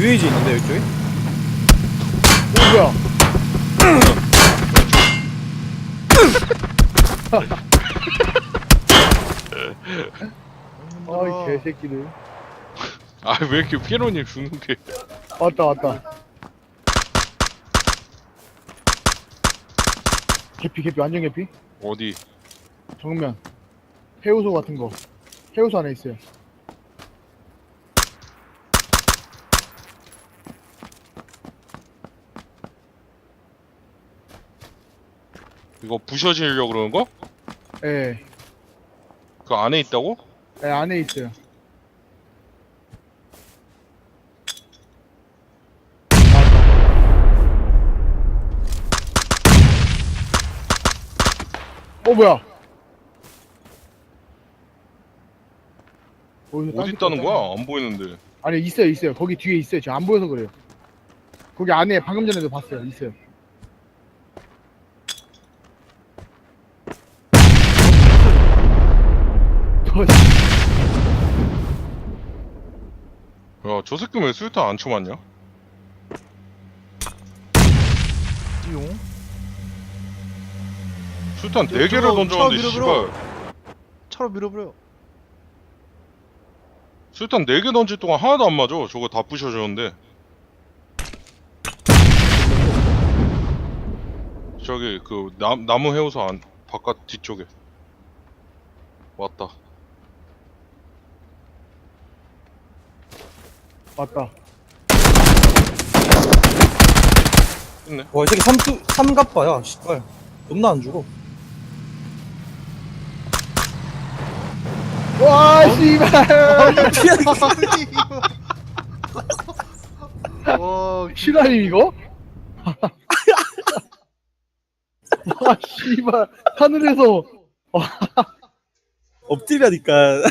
UAG 있는데 이쪽에? 오 뭐야? 아이 개새끼들. 아 왜 이렇게 피로님 죽는 게. 왔다 왔다. 개피 개피 완전 개피? 어디? 정면. 해우소 같은 거. 해우소 안에 있어요 이거 부셔지려고 그러는 거? 예, 그 안에 있다고? 예 안에 있어요. 어 뭐야? 어디서 어디 데 있다는 거야? 안 보이는데. 아니 있어요 있어요. 거기 뒤에 있어요. 지금 안 보여서 그래요. 거기 안에 방금 전에도 봤어요. 있어요 야 저 새끼 왜 수류탄 안 쳐맞냐? 띠용. 수류탄 저- 4개를 저거 던졌는데 차 밀어버려. 씨발 차로 밀어버려. 수류탄 4개 던질 동안 하나도 안 맞아 저거 다 부셔졌는데 저기 그 남, 나무 해우소 안 바깥 뒤쪽에 왔다 맞다 있네 와, 이 새끼 삼투, 삼갑바야, 씨발. 겁나 안 죽어. 와 씨발 와, 실화임 이거? 와 씨발 하늘에서 엎드리라니까.